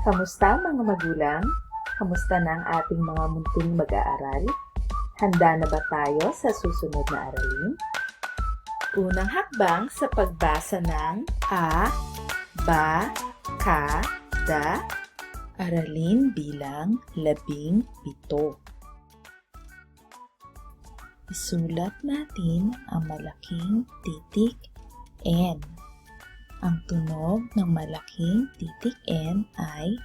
Kamusta mga magulang? Kamusta na ang ating mga munting mag-aaral? Handa na ba tayo sa susunod na aralin? Unang hakbang sa pagbasa ng A, Ba, Ka, Da, aralin bilang labing pito. Isulat natin ang malaking titik N. Ang tunog ng malaking titik N ay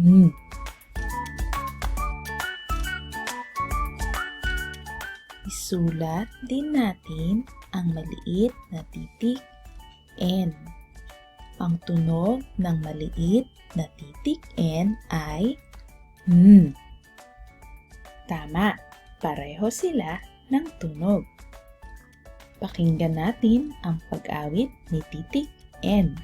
N. Isulat din natin ang maliit na titik N. Ang tunog ng maliit na titik N ay N. Tama, pareho sila ng tunog. Pakinggan natin ang pag-awit ni titik N.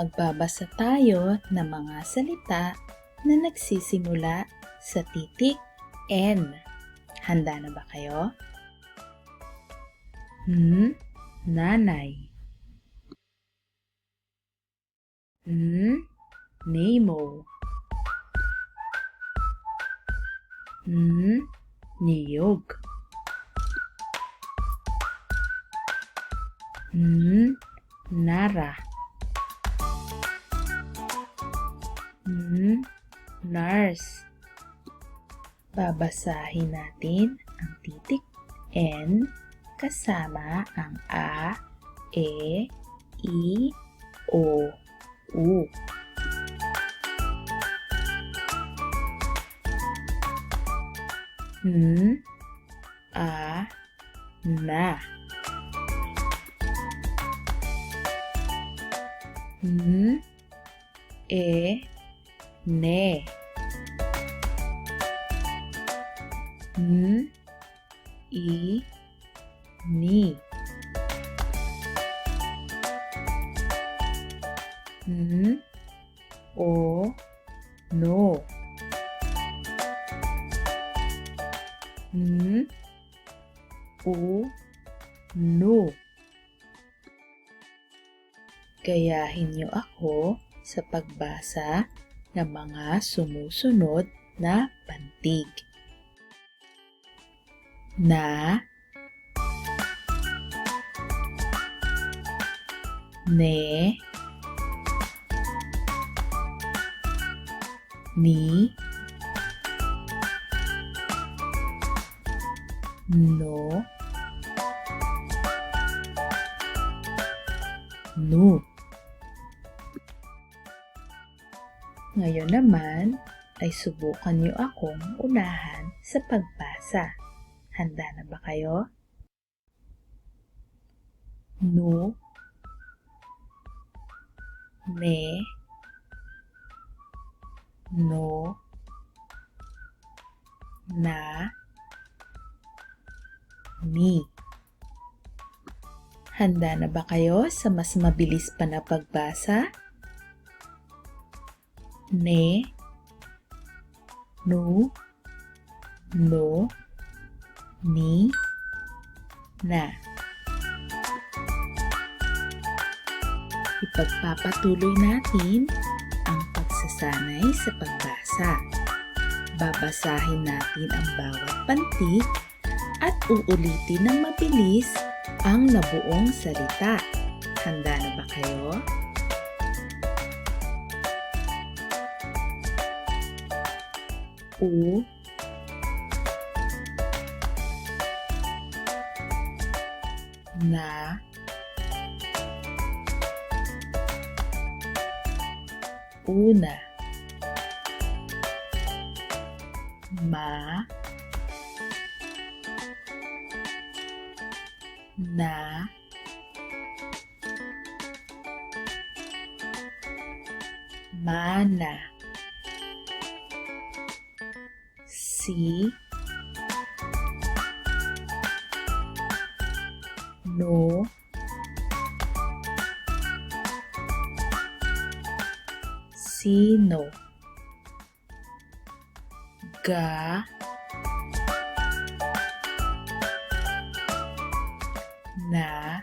Magbabasa tayo ng mga salita na nagsisimula sa titik N. Handa na ba kayo? Hmm, nanay. Hmm, Nemo. Hmm, niyog. Hmm, nara. Nurse. Babasahin natin ang titik N kasama ang A, E, I, O, U. Hmm, A, na. Hmm, E, ne. N, I, ni. N, o, no. N, u, no. Gayahin niyo ako sa pagbasa ng mga sumusunod na pantig. Na? Ne? Ni? No? Nu? Ngayon naman ay subukan niyo akong unahan sa pagbasa. Handa na ba kayo? Nu Ne No. Na. Ni Handa na ba kayo sa mas mabilis pa na pagbasa? Ne Nu No Ni Na Ipagpapatuloy natin ang pagsasanay sa pagbasa. Babasahin natin ang bawat pantig at uulitin ng mabilis ang nabuong salita. Handa na ba kayo? U na. Una. Ma. Na. Mana si. Sino? Ga? Na?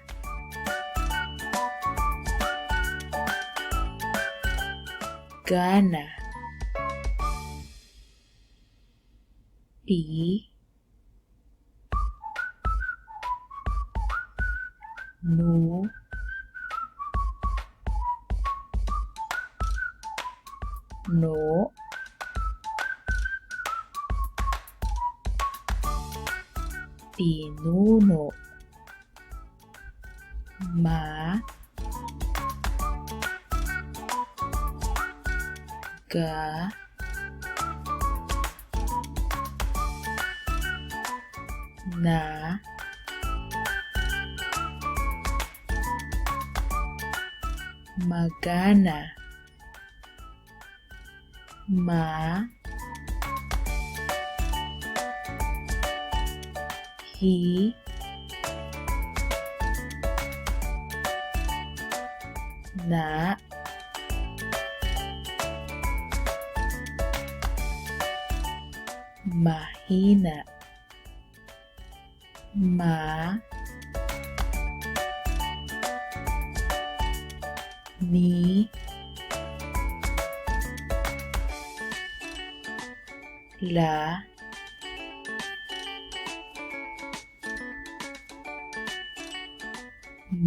Gana? Pi? Nu pinuno ma. Ga. Na. Magana. Ma hi na mahina. Ma ni la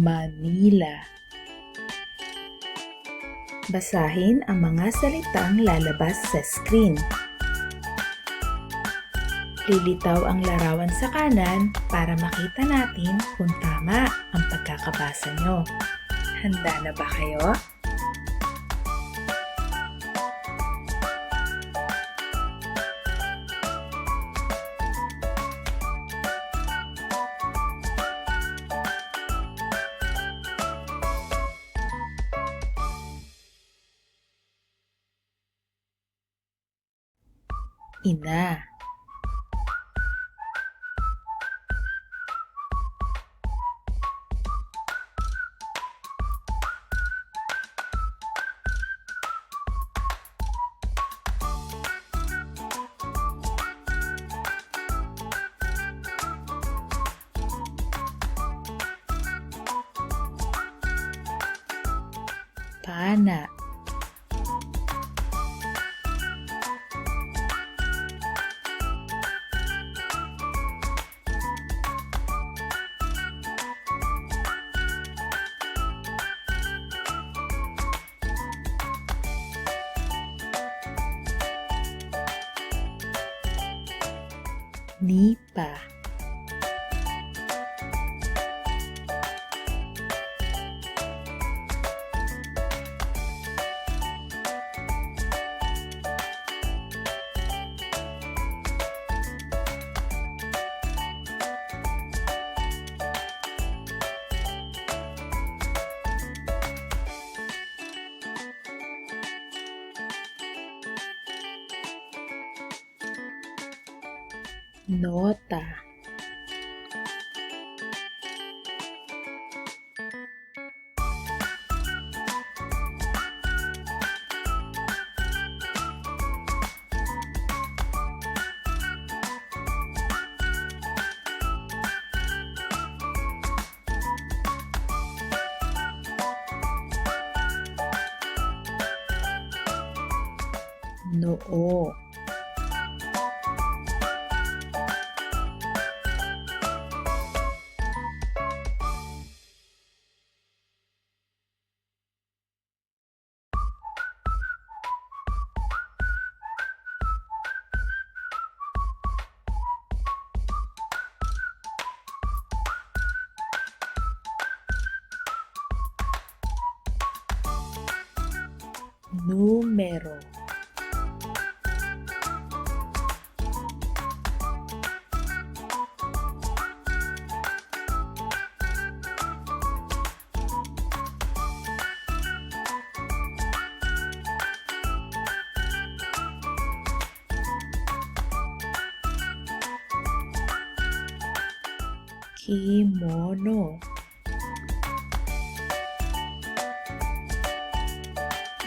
Manila Basahin ang mga salitang lalabas sa screen. Lilitaw ang larawan sa kanan para makita natin kung tama ang pagkakabasa nyo. Handa na ba kayo? Ina. Pana Nipa Nota. Noo kimono.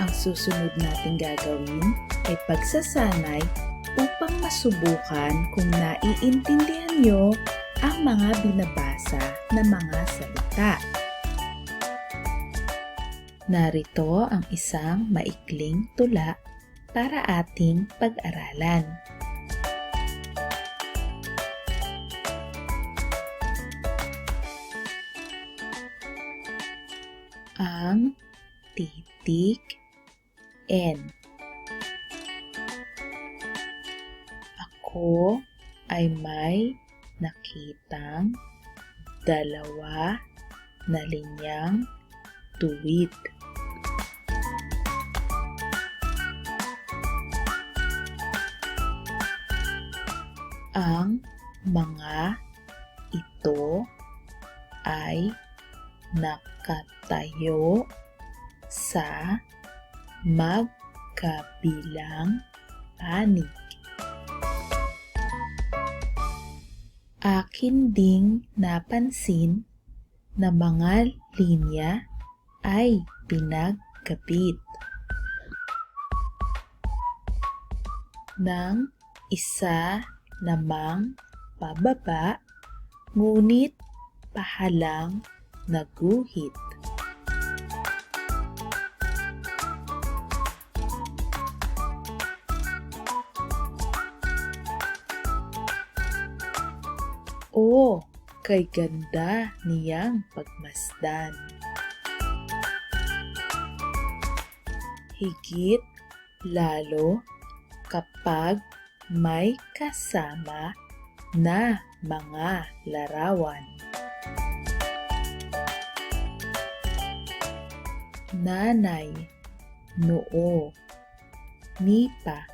Ang susunod nating gagawin ay pagsasanay upang masubukan kung naiintindihan nyo ang mga binabasa na mga salita. Narito ang isang maikling tula para ating pag-aralan. Ang titik N. Ako ay may nakitang dalawa na linyang tuwid. Ang mga ito ay nakatayo sa magkabilang panig. Akin ding napansin na mga linya ay pinagkabit ng isa namang pababa ngunit pahalang naguhit. O, kay ganda niyang pagmasdan. Higit lalo kapag may kasama na mga larawan. Nanay, noo, nipa,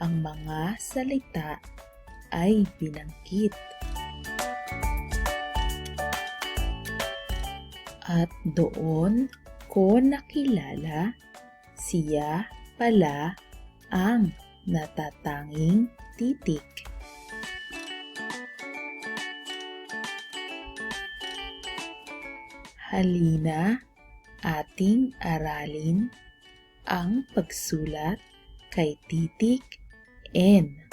ang mga salita ay binangkit. At doon ko nakilala siya pala ang natatanging titik. Halina ating aralin ang pagsulat kay titik N.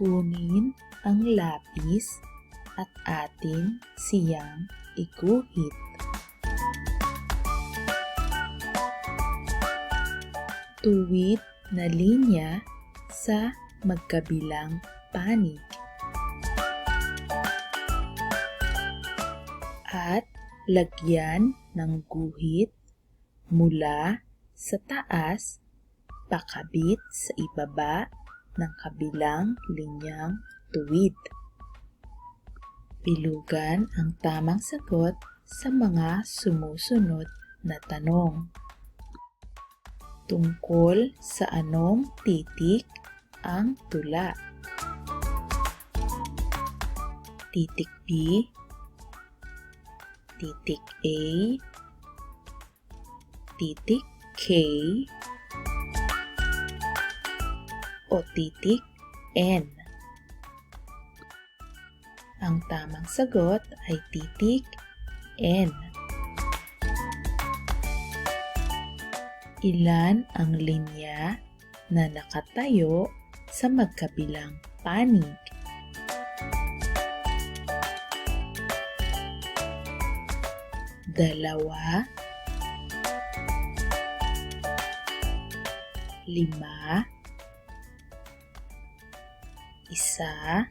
Kunin ang lapis at atin siyang iguhit. Tuwid na linya sa magkabilang panig. At lagyan ng guhit mula sa taas pakabit sa ibaba ng kabilang linyang tuwid. Bilugan ang tamang sagot sa mga sumusunod na tanong. Tungkol sa anong titik ang tula? Titik B, titik A, titik K, o titik N. Ang tamang sagot ay titik N. Ilan ang linya na nakatayo sa magkabilang panig? Dalawa, lima, isa,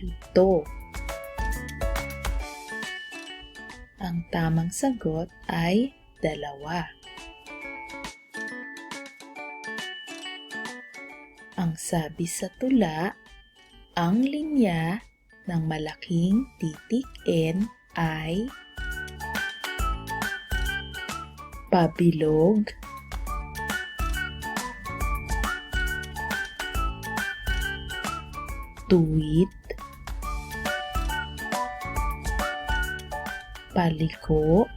pito. Ang tamang sagot ay dalawa. Ang sabi sa tula, ang linya ng malaking titik N ay pabilog, tuwid, paliko,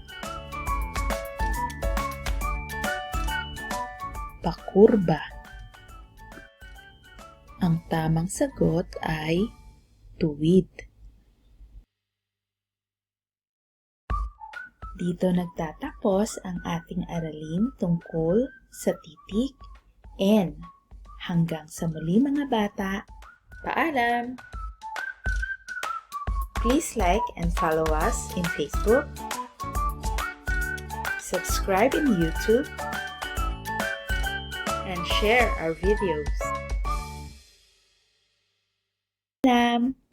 pakurba? Ang tamang sagot ay tuwid. Dito nagtatapos ang ating aralin tungkol sa titik N. Hanggang sa muli mga bata, paalam! Please like and follow us in Facebook, subscribe in YouTube, and share our videos. Paalam!